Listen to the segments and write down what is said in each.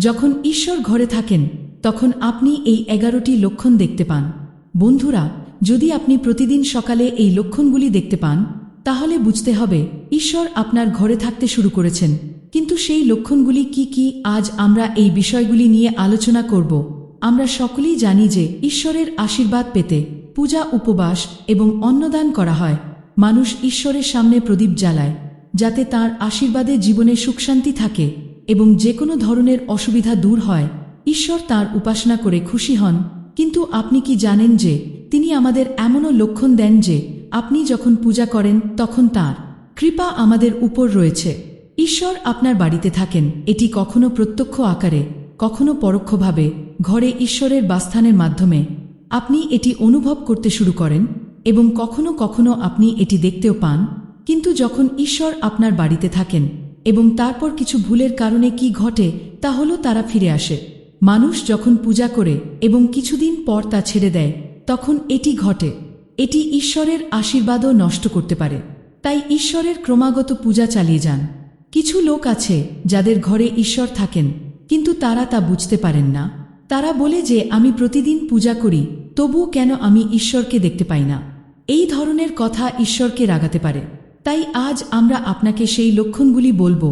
যখন ঈশ্বর ঘরে থাকেন, তখন আপনি এই এগারোটি লক্ষণ দেখতে পান। বন্ধুরা, যদি আপনি প্রতিদিন সকালে এই লক্ষণগুলি দেখতে পান, তাহলে বুঝতে হবে ঈশ্বর আপনার ঘরে থাকতে শুরু করেছেন। কিন্তু সেই লক্ষণগুলি কি কি, আজ আমরা এই বিষয়গুলি নিয়ে আলোচনা করব। আমরা সকলেই জানি যে ঈশ্বরের আশীর্বাদ পেতে পূজা, উপবাস এবং অন্নদান করা হয়। মানুষ ঈশ্বরের সামনে প্রদীপ জ্বালায়, যাতে তার আশীর্বাদে জীবনে সুখশান্তি থাকে। এবং যে কোনো ধরনের অসুবিধা দূর হয়, ঈশ্বর তার উপাসনা করে খুশি হন। কিন্তু আপনি কি জানেন যে, তিনি আমাদের এমনও লক্ষণ দেন যে, আপনি যখন পূজা করেন তখন তার কৃপা আমাদের উপর রয়েছে। ঈশ্বর আপনার বাড়িতে থাকেন, এটি কখনো প্রত্যক্ষ আকারে, কখনো পরোক্ষভাবে, ঘরে ঈশ্বরের বাস্থানের মাধ্যমে। আপনি এটি অনুভব করতে শুরু করেন, এবং কখনো কখনো আপনি এটি দেখতেও পান। কিন্তু যখন ঈশ্বর আপনার বাড়িতে থাকেন এবং তারপর কিছু ভুলের কারণে কি ঘটে, তা হল তারা ফিরে আসে। মানুষ যখন পূজা করে এবং কিছুদিন পর তা ছেড়ে দেয়, তখন এটি ঘটে। এটি ঈশ্বরের আশীর্বাদও নষ্ট করতে পারে। তাই ঈশ্বরের ক্রমাগত পূজা চালিয়ে যান। কিছু লোক আছে যাদের ঘরে ঈশ্বর থাকেন, কিন্তু তারা তা বুঝতে পারেন না। তারা বলে যে, আমি প্রতিদিন পূজা করি, তবুও কেন আমি ঈশ্বরকে দেখতে পাই না? এই ধরনের কথা ঈশ্বরকে রাগাতে পারে। তাই আজ আমরা আপনাকে সেই লক্ষণগুলি বলব,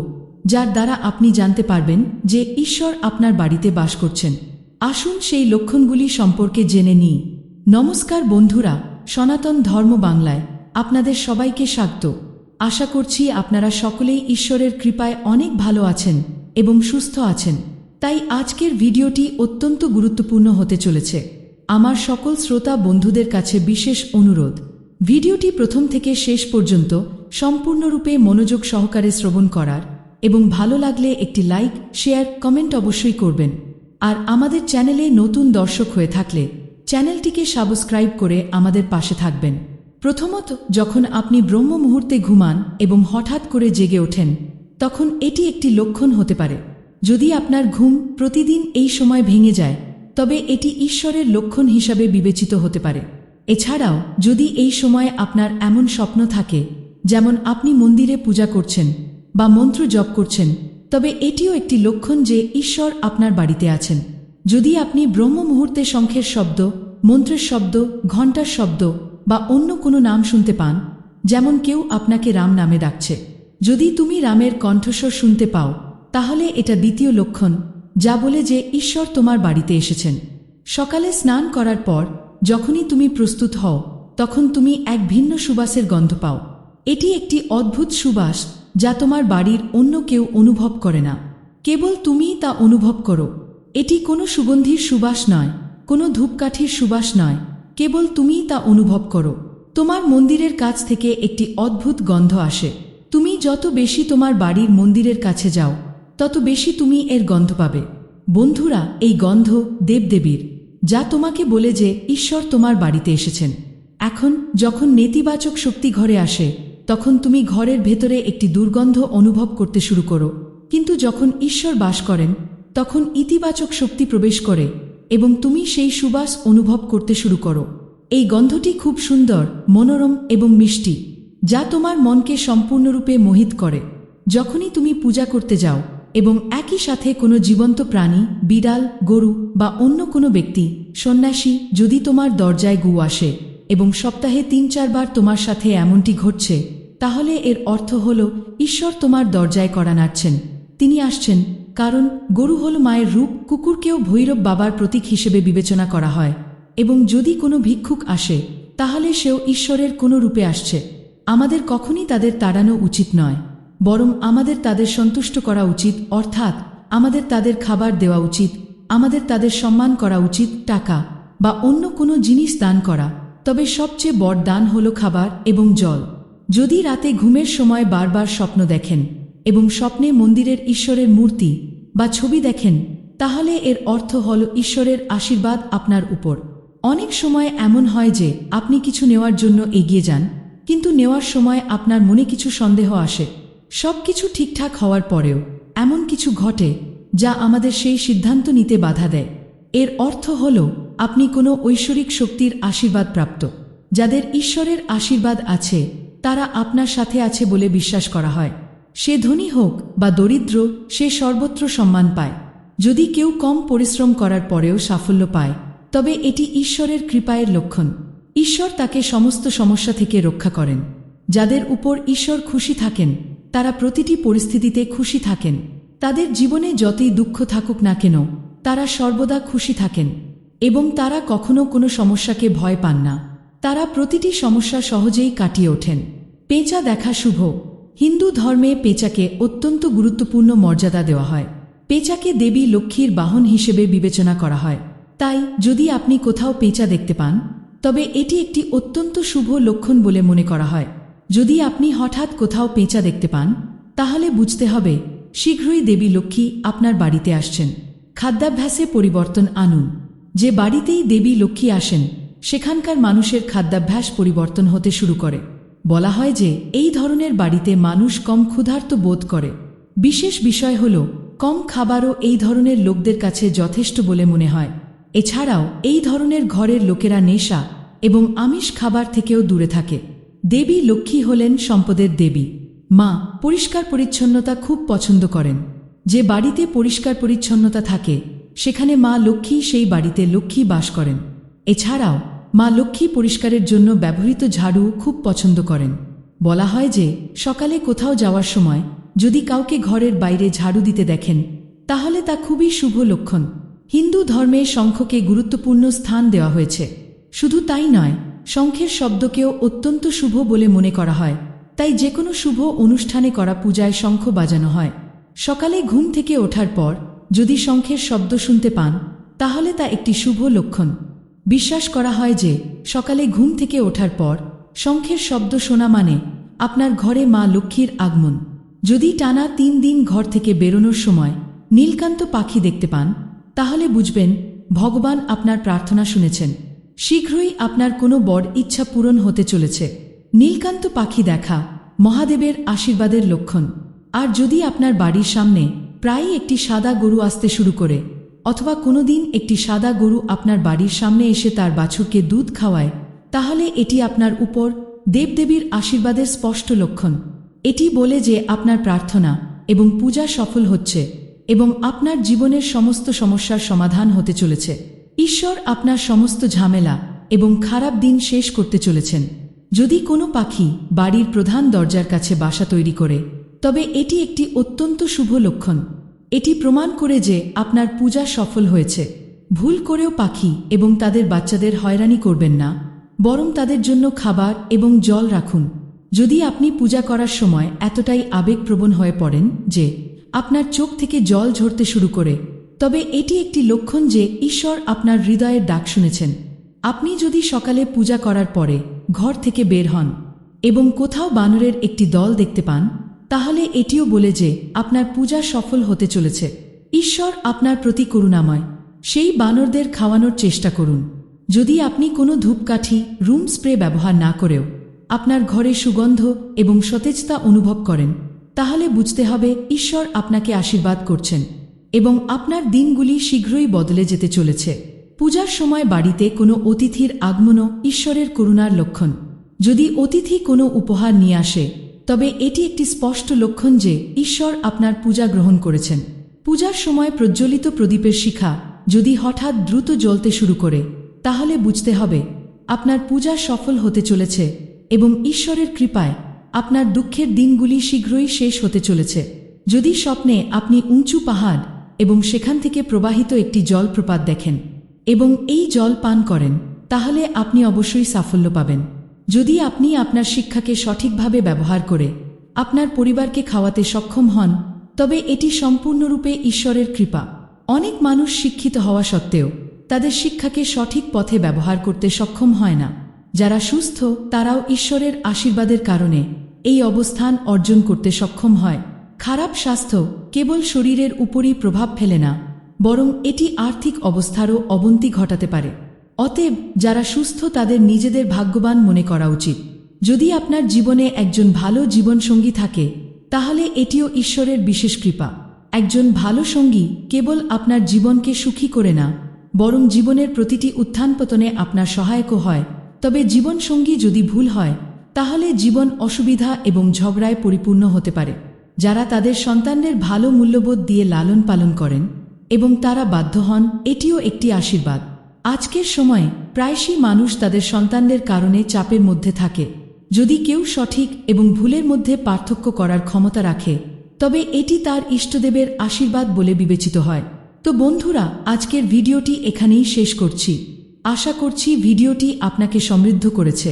যার দ্বারা আপনি জানতে পারবেন যে ঈশ্বর আপনার বাড়িতে বাস করছেন। আসুন সেই লক্ষণগুলি সম্পর্কে জেনে নিই। নমস্কার বন্ধুরা, সনাতন ধর্ম বাংলায় আপনাদের সবাইকে স্বাগত। আশা করছি আপনারা সকলেই ঈশ্বরের কৃপায় অনেক ভালো আছেন এবং সুস্থ আছেন। তাই আজকের ভিডিওটি অত্যন্ত গুরুত্বপূর্ণ হতে চলেছে। আমার সকল শ্রোতা বন্ধুদের কাছে বিশেষ অনুরোধ। ভিডিওটি প্রথম থেকে শেষ পর্যন্ত সম্পূর্ণরূপে মনোযোগ সহকারে শ্রবণ করার এবং ভালো লাগলে একটি লাইক, শেয়ার, কমেন্ট অবশ্যই করবেন। আর আমাদের চ্যানেলে নতুন দর্শক হয়ে থাকলে চ্যানেলটিকে সাবস্ক্রাইব করে আমাদের পাশে থাকবেন। প্রথমত, যখন আপনি ব্রহ্ম মুহূর্তে ঘুমান এবং হঠাৎ করে জেগে ওঠেন, তখন এটি একটি লক্ষণ হতে পারে। যদি আপনার ঘুম প্রতিদিন এই সময় ভেঙে যায়, তবে এটি ঈশ্বরের লক্ষণ হিসাবে বিবেচিত হতে পারে। এছাড়াও, যদি এই সময়ে আপনার এমন স্বপ্ন থাকে যেমন আপনি মন্দিরে পূজা করছেন বা মন্ত্র জপ করছেন, তবে এটিও একটি লক্ষণ যে ঈশ্বর আপনার বাড়িতে আছেন। যদি আপনি ব্রহ্ম মুহূর্তে শঙ্খের শব্দ, মন্ত্রের শব্দ, ঘণ্টার শব্দ বা অন্য কোনো নাম শুনতে পান, যেমন কেউ আপনাকে রাম নামে ডাকছে। যদি তুমি রামের কণ্ঠস্বর শুনতে পাও, তাহলে এটা দ্বিতীয় লক্ষণ, যা বলে যে ঈশ্বর তোমার বাড়িতে এসেছেন। সকালে স্নান করার পর, যখনই তুমি প্রস্তুত হও, তখন তুমি এক ভিন্ন সুবাসের গন্ধ পাও। এটি একটি অদ্ভুত সুবাস যা তোমার বাড়ির অন্য কেউ অনুভব করে না। কেবল তুমিই তা অনুভব করো। এটি কোনো সুগন্ধির সুবাস নয়, কোনো ধূপকাঠির সুবাস নয়, কেবল তুমিই তা অনুভব করো। তোমার মন্দিরের কাছ থেকে একটি অদ্ভুত গন্ধ আসে। তুমি যত বেশি তোমার বাড়ির মন্দিরের কাছে যাও, তত বেশি তুমি এর গন্ধ পাবে। বন্ধুরা, এই গন্ধ দেবদেবীর, যা তোমাকে বলে যে ঈশ্বর তোমার বাড়িতে এসেছেন। এখন যখন নেতিবাচক শক্তি ঘরে আসে তখন তুমি ঘরের ভেতরে একটি দুর্গন্ধ অনুভব করতে শুরু করো। কিন্তু যখন ঈশ্বর বাস করেন, তখন ইতিবাচক শক্তি প্রবেশ করে এবং তুমি সেই সুবাস অনুভব করতে শুরু করো। এই গন্ধটি খুব সুন্দর, মনোরম এবং মিষ্টি, যা তোমার মনকে সম্পূর্ণরূপে মোহিত করে। যখনই তুমি পূজা করতে যাও এবং একই সাথে কোনো জীবন্ত প্রাণী, বিড়াল, গরু বা অন্য কোনো ব্যক্তি, সন্ন্যাসী যদি তোমার দরজায় গু আসে এবং সপ্তাহে তিন চারবার তোমার সাথে এমনটি ঘটছে তাহলে এর অর্থ হল, ঈশ্বর তোমার দরজায় করা নাড়ছেন। তিনি আসছেন, কারণ গরু হল মায়ের রূপ, কুকুরকেও ভৈরব বাবার প্রতীক হিসেবে বিবেচনা করা হয়। এবং যদি কোনো ভিক্ষুক আসে, তাহলে সেও ঈশ্বরের কোনো রূপে আসছে। আমাদের কখনই তাদের তাড়ানো উচিত নয়, বরং আমাদের তাদের সন্তুষ্ট করা উচিত, অর্থাৎ আমাদের তাদের খাবার দেওয়া উচিত, আমাদের তাদের সম্মান করা উচিত, টাকা, বা অন্য কোনো জিনিস দান করা। তবে সবচেয়ে বড় দান হল খাবার এবং জল। যদি রাতে ঘুমের সময় বারবার স্বপ্ন দেখেন এবং স্বপ্নে মন্দিরের ঈশ্বরের মূর্তি বা ছবি দেখেন, তাহলে এর অর্থ হল ঈশ্বরের আশীর্বাদ আপনার উপর। অনেক সময় এমন হয় যে আপনি কিছু নেওয়ার জন্য এগিয়ে যান, কিন্তু নেওয়ার সময় আপনার মনে কিছু সন্দেহ আসে। সব কিছু ঠিকঠাক হওয়ার পরেও এমন কিছু ঘটে যা আমাদের সেই সিদ্ধান্ত নিতে বাধা দেয়। এর অর্থ হল আপনি কোনো ঐশ্বরিক শক্তির আশীর্বাদ প্রাপ্ত, যাদের ঈশ্বরের আশীর্বাদ আছে তারা আপনার সাথে আছে বলে বিশ্বাস করা হয়। সে ধনী হোক বা দরিদ্র, সে সর্বত্র সম্মান পায়। যদি কেউ কম পরিশ্রম করার পরেও সাফল্য পায়, তবে এটি ঈশ্বরের কৃপায়ের লক্ষণ। ঈশ্বর তাকে সমস্ত সমস্যা থেকে রক্ষা করেন। যাদের উপর ঈশ্বর খুশি থাকেন, তারা প্রতিটি পরিস্থিতিতে খুশি থাকেন। তাদের জীবনে যতই দুঃখ থাকুক না কেন, তারা সর্বদা খুশি থাকেন এবং তারা কখনো কোনো সমস্যাকে ভয় পান না। তারা প্রতিটি সমস্যা সহজেই কাটিয়ে ওঠেন। পেঁচা দেখা শুভ। হিন্দু ধর্মে পেঁচাকে অত্যন্ত গুরুত্বপূর্ণ মর্যাদা দেওয়া হয়। পেঁচাকে দেবী লক্ষ্মীর বাহন হিসেবে বিবেচনা করা হয়। তাই, যদি আপনি কোথাও পেঁচা দেখতে পান, তবে এটি একটি অত্যন্ত শুভ লক্ষণ বলে মনে করা হয়। যদি আপনি হঠাৎ কোথাও পেঁচা দেখতে পান, তাহলে বুঝতে হবে, শীঘ্রই দেবী লক্ষ্মী আপনার বাড়িতে আসছেন। খাদ্যাভ্যাসে পরিবর্তন আনুন। যে বাড়িতেই দেবী লক্ষ্মী আসেন সেখানকার মানুষের খাদ্যাভ্যাস পরিবর্তন হতে শুরু করে। বলা হয় যে, এই ধরনের বাড়িতে মানুষ কম ক্ষুধার্ত বোধ করে। বিশেষ বিষয় হল, কম খাবারও এই ধরনের লোকদের কাছে যথেষ্ট বলে মনে হয়। এছাড়াও, এই ধরনের ঘরের লোকেরা নেশা এবং আমিষ খাবার থেকেও দূরে থাকে। দেবী লক্ষ্মী হলেন সম্পদের দেবী। মা পরিষ্কার পরিচ্ছন্নতা খুব পছন্দ করেন। যে বাড়িতে পরিষ্কার পরিচ্ছন্নতা থাকে, সেখানে মা লক্ষ্মী সেই বাড়িতে লক্ষ্মী বাস করেন। এছাড়াও, মা লক্ষ্মী পরিষ্কারের জন্য ব্যবহৃত ঝাড়ু খুব পছন্দ করেন। বলা হয় যে, সকালে কোথাও যাওয়ার সময় যদি কাউকে ঘরের বাইরে ঝাড়ু দিতে দেখেন, তাহলে তা খুবই শুভ লক্ষণ। হিন্দু ধর্মে শঙ্খকে গুরুত্বপূর্ণ স্থান দেওয়া হয়েছে। শুধু তাই নয়, শঙ্খের শব্দকেও অত্যন্ত শুভ বলে মনে করা হয়। তাই যে কোনো শুভ অনুষ্ঠানে করা পূজায় শঙ্খ বাজানো হয়। সকালে ঘুম থেকে ওঠার পর যদি শঙ্খের শব্দ শুনতে পান, তাহলে তা একটি শুভ লক্ষণ। বিশ্বাস করা হয় যে সকালে ঘুম থেকে ওঠার পর শঙ্খের শব্দ শোনা মানে আপনার ঘরে মা লক্ষ্মীর আগমন। যদি টানা তিন দিন ঘর থেকে বেরোনোর সময় নীলকান্ত পাখি দেখতে পান, তাহলে বুঝবেন ভগবান আপনার প্রার্থনা শুনেছেন। শীঘ্রই আপনার কোনো বড় ইচ্ছা পূরণ হতে চলেছে। নীলকান্ত পাখি দেখা মহাদেবের আশীর্বাদের লক্ষণ। আর যদি আপনার বাড়ির সামনে প্রায়ই একটি সাদা গরু আসতে শুরু করে অথবা কোনোদিন একটি সাদা গরু আপনার বাড়ির সামনে এসে তার বাছুরকে দুধ খাওয়ায়, তাহলে এটি আপনার উপর দেবদেবীর আশীর্বাদের স্পষ্ট লক্ষণ। এটি বলে যে আপনার প্রার্থনা এবং পূজা সফল হচ্ছে এবং আপনার জীবনের সমস্ত সমস্যার সমাধান হতে চলেছে। ঈশ্বর আপনার সমস্ত ঝামেলা এবং খারাপ দিন শেষ করতে চলেছেন। যদি কোনো পাখি বাড়ির প্রধান দরজার কাছে বাসা তৈরি করে, তবে এটি একটি অত্যন্ত শুভ লক্ষণ। এটি প্রমাণ করে যে আপনার পূজা সফল হয়েছে। ভুল করেও পাখি এবং তাদের বাচ্চাদের হয়রানি করবেন না, বরং তাদের জন্য খাবার এবং জল রাখুন। যদি আপনি পূজা করার সময় এতটাই আবেগপ্রবণ হয়ে পড়েন যে আপনার চোখ থেকে জল ঝরতে শুরু করে, তবে এটি একটি লক্ষণ যে ঈশ্বর আপনার হৃদয়ের ডাক শুনেছেন। আপনি যদি সকালে পূজা করার পরে ঘর থেকে বের হন এবং কোথাও বানরের একটি দল দেখতে পান তাহলে এটিও বলে যে, আপনার পূজা সফল হতে চলেছে। ঈশ্বর আপনার প্রতি করুণাময়। সেই বানরদের খাওয়ানোর চেষ্টা করুন। যদি আপনি কোনো ধূপকাঠি, রুম স্প্রে ব্যবহার না করেও আপনার ঘরে সুগন্ধ এবং সতেজতা অনুভব করেন, তাহলে বুঝতে হবে ঈশ্বর আপনাকে আশীর্বাদ করছেন এবং আপনার দিনগুলি শীঘ্রই বদলে যেতে চলেছে। পূজার সময় বাড়িতে কোনো অতিথির আগমনও ঈশ্বরের করুণার লক্ষণ। যদি অতিথি কোনো উপহার নিয়ে আসে তবে এটি একটি স্পষ্ট লক্ষণ যে ঈশ্বর আপনার পূজা গ্রহণ করেছেন। পূজার সময় প্রজ্বলিত প্রদীপের শিখা যদি হঠাৎ দ্রুত জ্বলতে শুরু করে, তাহলে বুঝতে হবে আপনার পূজা সফল হতে চলেছে এবং ঈশ্বরের কৃপায় আপনার দুঃখের দিনগুলি শীঘ্রই শেষ হতে চলেছে। যদি স্বপ্নে আপনি উঁচু পাহাড় এবং সেখান থেকে প্রবাহিত একটি জলপ্রপাত দেখেন এবং এই জল পান করেন, তাহলে আপনি অবশ্যই সাফল্য পাবেন। যদি আপনি আপনার শিক্ষাকে সঠিকভাবে ব্যবহার করে আপনার পরিবারকে খাওয়াতে সক্ষম হন, তবে এটি সম্পূর্ণরূপে ঈশ্বরের কৃপা। অনেক মানুষ শিক্ষিত হওয়া সত্ত্বেও তাদের শিক্ষাকে সঠিক পথে ব্যবহার করতে সক্ষম হয় না। যারা সুস্থ, তারাও ঈশ্বরের আশীর্বাদের কারণে এই অবস্থান অর্জন করতে সক্ষম হয়। খারাপ স্বাস্থ্য কেবল শরীরের উপরই প্রভাব ফেলে না, বরং এটি আর্থিক অবস্থারও অবনতি ঘটাতে পারে। অতএব যারা সুস্থ, তাদের নিজেদের ভাগ্যবান মনে করা উচিত। যদি আপনার জীবনে একজন ভালো জীবনসঙ্গী থাকে, তাহলে এটিও ঈশ্বরের বিশেষ কৃপা। একজন ভালো সঙ্গী কেবল আপনার জীবনকে সুখী করে না, বরং জীবনের প্রতিটি উত্থান পতনে আপনার সহায়কও হয়। তবে জীবনসঙ্গী যদি ভুল হয়, তাহলে জীবন অসুবিধা এবং ঝগড়ায় পরিপূর্ণ হতে পারে। যারা তাদের সন্তানদের ভালো মূল্যবোধ দিয়ে লালন পালন করেন এবং তারা বাধ্য হন, এটিও একটি আশীর্বাদ। আজকের সময়ে প্রায়শই মানুষ তাদের সন্তানদের কারণে চাপের মধ্যে থাকে। যদি কেউ সঠিক এবং ভুলের মধ্যে পার্থক্য করার ক্ষমতা রাখে, তবে এটি তার ইষ্টদেবের আশীর্বাদ বলে বিবেচিত হয়। তো বন্ধুরা, আজকের ভিডিওটি এখানেই শেষ করছি। আশা করছি ভিডিওটি আপনাকে সমৃদ্ধ করেছে।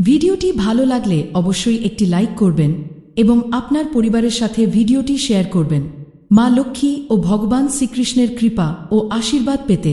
ভিডিওটি ভালো লাগলে অবশ্যই একটি লাইক করবেন এবং আপনার পরিবারের সাথে ভিডিওটি শেয়ার করবেন। মা লক্ষ্মী ও ভগবান শ্রীকৃষ্ণের কৃপা ও আশীর্বাদ পেতে